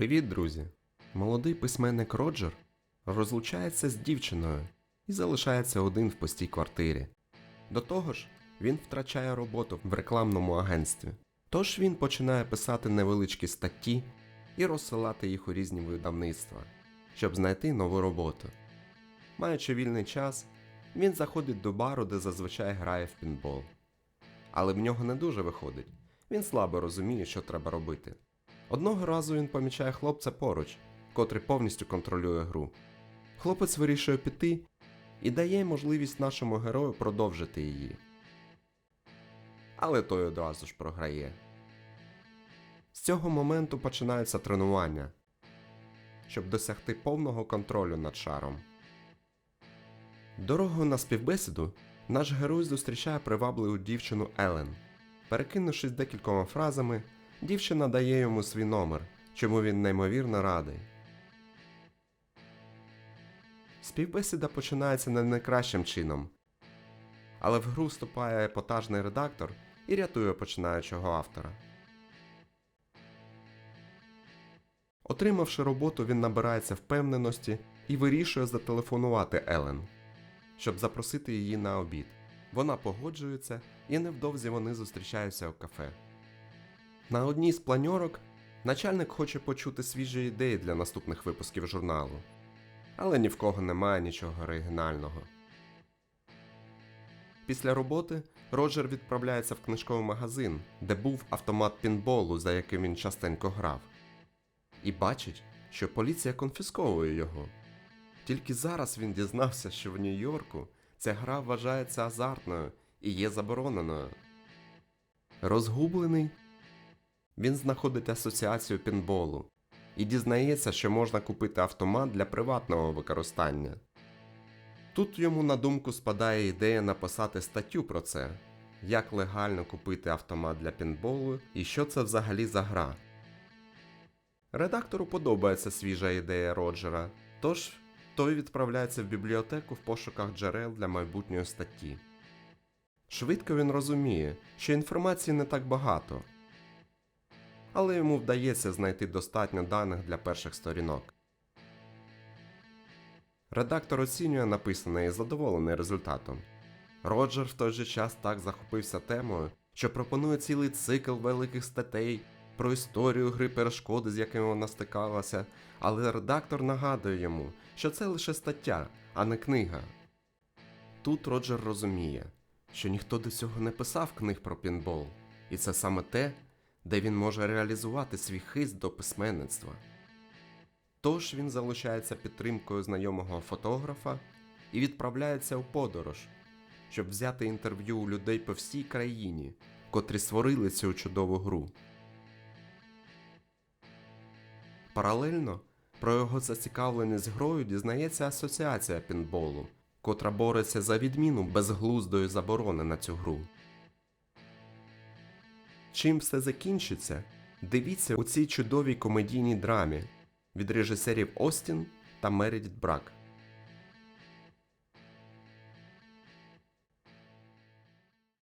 Привіт, друзі! Молодий письменник Роджер розлучається з дівчиною і залишається один в пустій квартирі. До того ж, він втрачає роботу в рекламному агентстві. Тож він починає писати невеличкі статті і розсилати їх у різні видавництва, щоб знайти нову роботу. Маючи вільний час, він заходить до бару, де зазвичай грає в пінбол. Але в нього не дуже виходить. Він слабо розуміє, що треба робити. Одного разу він помічає хлопця поруч, котрий повністю контролює гру. Хлопець вирішує піти і дає можливість нашому герою продовжити її. Але той одразу ж програє. З цього моменту починаються тренування, щоб досягти повного контролю над шаром. Дорогою на співбесіду наш герой зустрічає привабливу дівчину Елен. Перекинувшись декількома фразами, дівчина дає йому свій номер, чому він неймовірно радий. Співбесіда починається не найкращим чином, але в гру вступає епатажний редактор і рятує починаючого автора. Отримавши роботу, він набирається впевненості і вирішує зателефонувати Елен, щоб запросити її на обід. Вона погоджується, і невдовзі вони зустрічаються у кафе. На одній з планьорок начальник хоче почути свіжі ідеї для наступних випусків журналу, але ні в кого немає нічого оригінального. Після роботи Роджер відправляється в книжковий магазин, де був автомат пінболу, за яким він частенько грав, і бачить, що поліція конфісковує його. Тільки зараз він дізнався, що в Нью-Йорку ця гра вважається азартною і є забороненою. Розгублений, він знаходить асоціацію пінболу і дізнається, що можна купити автомат для приватного використання. Тут йому на думку спадає ідея написати статтю про це, як легально купити автомат для пінболу і що це взагалі за гра. Редактору подобається свіжа ідея Роджера, тож той відправляється в бібліотеку в пошуках джерел для майбутньої статті. Швидко він розуміє, що інформації не так багато, але йому вдається знайти достатньо даних для перших сторінок. Редактор оцінює написане і задоволений результатом. Роджер в той же час так захопився темою, що пропонує цілий цикл великих статей про історію гри перешкоди, з якими вона стикалася, але редактор нагадує йому, що це лише стаття, а не книга. Тут Роджер розуміє, що ніхто до цього не писав книг про пінбол, і це саме те, де він може реалізувати свій хист до письменництва. Тож він залишається підтримкою знайомого фотографа і відправляється у подорож, щоб взяти інтерв'ю у людей по всій країні, котрі створили цю чудову гру. Паралельно про його зацікавленість грою дізнається Асоціація пінболу, котра бореться за відміну безглуздої заборони на цю гру. Чим все закінчиться, дивіться у цій чудовій комедійній драмі від режисерів Остін та Мередіт Брак.